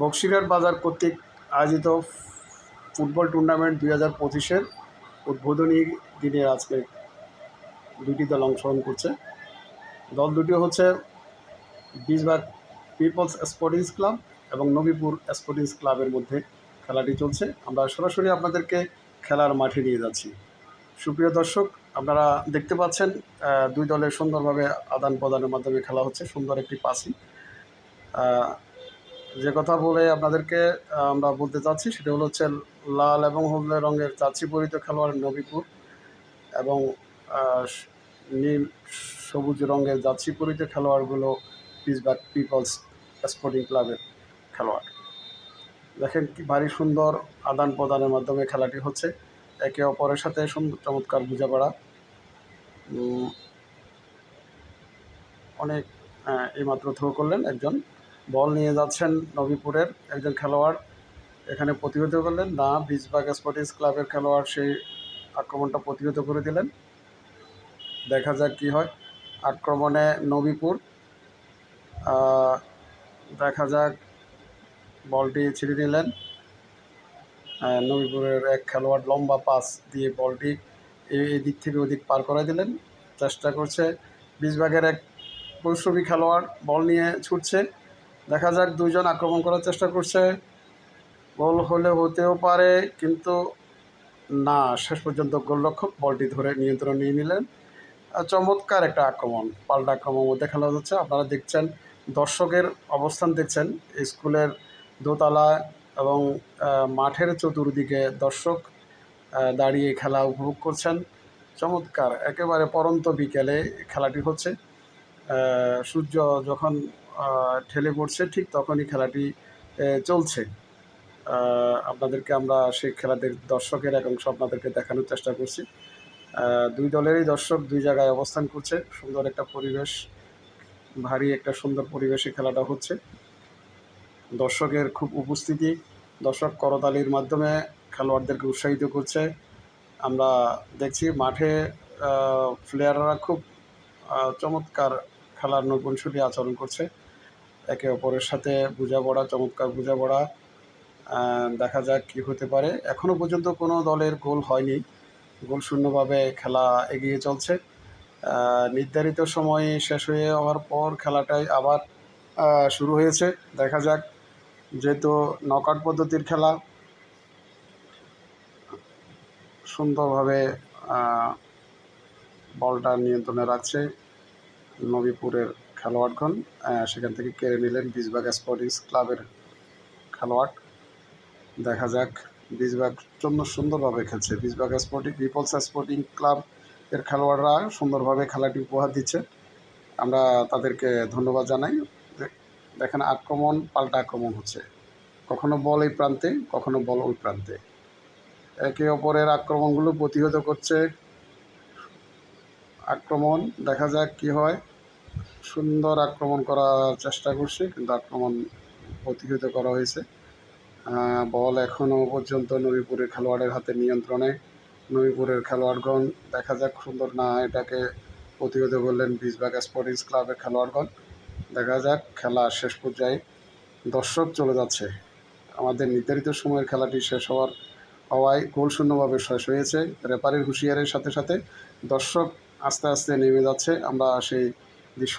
বক্সিরহাট বাজার কর্তৃক আয়োজিত ফুটবল টুর্নামেন্ট দুই হাজার পঁচিশের উদ্বোধনী দিনে আজকে দুটি দল অংশগ্রহণ করছে। দল দুটি হচ্ছে বীজবাগ পিপলস স্পোর্টিংস ক্লাব এবং নবীপুর স্পোর্টিংস ক্লাবের মধ্যে খেলাটি চলছে। আমরা সরাসরি আপনাদেরকে খেলার মাঠে নিয়ে যাচ্ছি। সুপ্রিয় দর্শক, আপনারা দেখতে পাচ্ছেন দুই দলের সুন্দরভাবে আদান প্রদানের মাধ্যমে খেলা হচ্ছে। সুন্দর একটি পাসি যে কথা বলে আপনাদেরকে আমরা বলতে চাচ্ছি সেটা হলো হচ্ছে লাল এবং হলদে রঙের চাচ্ছি পরিত খেলোয়াড় নবীপুর এবং নীল সবুজ রঙের যাচ্ছি পরিত খেলোয়াড়গুলো পিসবাগ পিপলস স্পোর্টিং ক্লাবের খেলোয়াড়। দেখেন কি ভারী সুন্দর আদান প্রদানের মাধ্যমে খেলাটি হচ্ছে। একে অপরের সাথে সুন্দর চমৎকার বোঝাপড়া। অনেক এইমাত্র থ্রো করলেন একজন বল নিয়ে যাচ্ছেন নবীপুরের একজন খেলোয়াড়। এখানে প্রতিহত করলেন। না বীজবাগ স্পোর্টিংস ক্লাবের খেলোয়াড় সেই আক্রমণটা প্রতিহত করে দিলেন। দেখা যাক কি হয়। আক্রমণে নবীপুর। দেখা যাক বলটি ছিঁড়ে নিলেন। নবীপুরের এক খেলোয়াড় লম্বা পাস দিয়ে বলটি এই থেকে ওদিক পার করে দিলেন। চেষ্টা করছে বীজবাগের এক পরিশ্রমী খেলোয়াড় বল নিয়ে ছুটছে। দেখা যাক দুইজন আক্রমণ করার চেষ্টা করছে। গোল হলে হতেও পারে, কিন্তু না, শেষ পর্যন্ত গোলরক্ষক বলটি ধরে নিয়ন্ত্রণ নিয়ে নিলেন। চমৎকার একটা আক্রমণ, পাল্টা আক্রমণ মধ্যে খেলা হচ্ছে আপনারা দেখছেন, দর্শকের অবস্থান দেখছেন স্কুলের দোতলা এবং মাঠের চতুর্দিকে দর্শক দাঁড়িয়ে খেলা উপভোগ করছেন। চমৎকার, একেবারে পরন্ত বিকেলে খেলাটি হচ্ছে। সূর্য যখন ঠেলে পড়ছে, ঠিক তখনই খেলাটি চলছে। আপনাদেরকে আমরা সেই খেলাদের দর্শকের এক অংশ আপনাদেরকে দেখানোর চেষ্টা করছি। দুই দলেরই দর্শক দুই জায়গায় অবস্থান করছে। সুন্দর একটা পরিবেশ, ভারী একটা সুন্দর পরিবেশে খেলাটা হচ্ছে। দর্শকের খুব উপস্থিতি, দর্শক করতালির মাধ্যমে খেলোয়াড়দেরকে উৎসাহিত করছে। আমরা দেখছি মাঠে প্লেয়াররা খুব চমৎকার খেলার নৈপুণশলী আচরণ করছে। একে অপরের সাথে বোঝাপড়া চমৎকার বোঝাপড়া দেখা যাক কী হতে পারে। এখনও পর্যন্ত কোনো দলের গোল হয়নি। গোল শূন্যভাবে খেলা এগিয়ে চলছে। নির্ধারিত সময় শেষ হয়ে যাওয়ার পর খেলাটাই আবার শুরু হয়েছে। দেখা যাক, যেহেতু নকআউট পদ্ধতির খেলা, সুন্দরভাবে বলটা নিয়ন্ত্রণে রাখছে নবীপুরের খেলোয়াড়গণ সেখান থেকে কেড়ে নিলেন বীজবাগ স্পোর্টিংস ক্লাবের খেলোয়াড়। দেখা যাক বীজবাগ জন্য সুন্দরভাবে খেলছে। Beejbag sporting people's sporting club এর খেলোয়াড়রা সুন্দরভাবে খেলাটি উপহার দিচ্ছে। আমরা তাদেরকে ধন্যবাদ জানাই। দেখেন, আক্রমণ, পাল্টা আক্রমণ হচ্ছে। কখনো বল এই প্রান্তে, কখনো বল ওই প্রান্তে। একে অপরের আক্রমণগুলো প্রতিহত করছে। আক্রমণ, দেখা যাক কি হয়। সুন্দর আক্রমণ করার চেষ্টা করছে, কিন্তু আক্রমণ প্রতিহত করা হয়েছে। বল এখনও পর্যন্ত নবীপুরের খেলোয়াড়ের হাতে নিয়ন্ত্রণে। নবীপুরের খেলোয়াড়গণ, দেখা যাক সুন্দর না এটাকে প্রতিহত করলেন বীজবাগ স্পোর্টিংস ক্লাবের খেলোয়াড়গণ। দেখা যাক খেলা শেষ পর্যায়ে দর্শক চলে যাচ্ছে। আমাদের নির্ধারিত সময়ের খেলাটি শেষ হওয়ার হওয়ায় গোল শূন্যভাবে শেষ হয়েছে। রেফারির হুঁশিয়ারের সাথে সাথে দর্শক আস্তে আস্তে নেমে যাচ্ছে। আমরা সেই দৃশ্য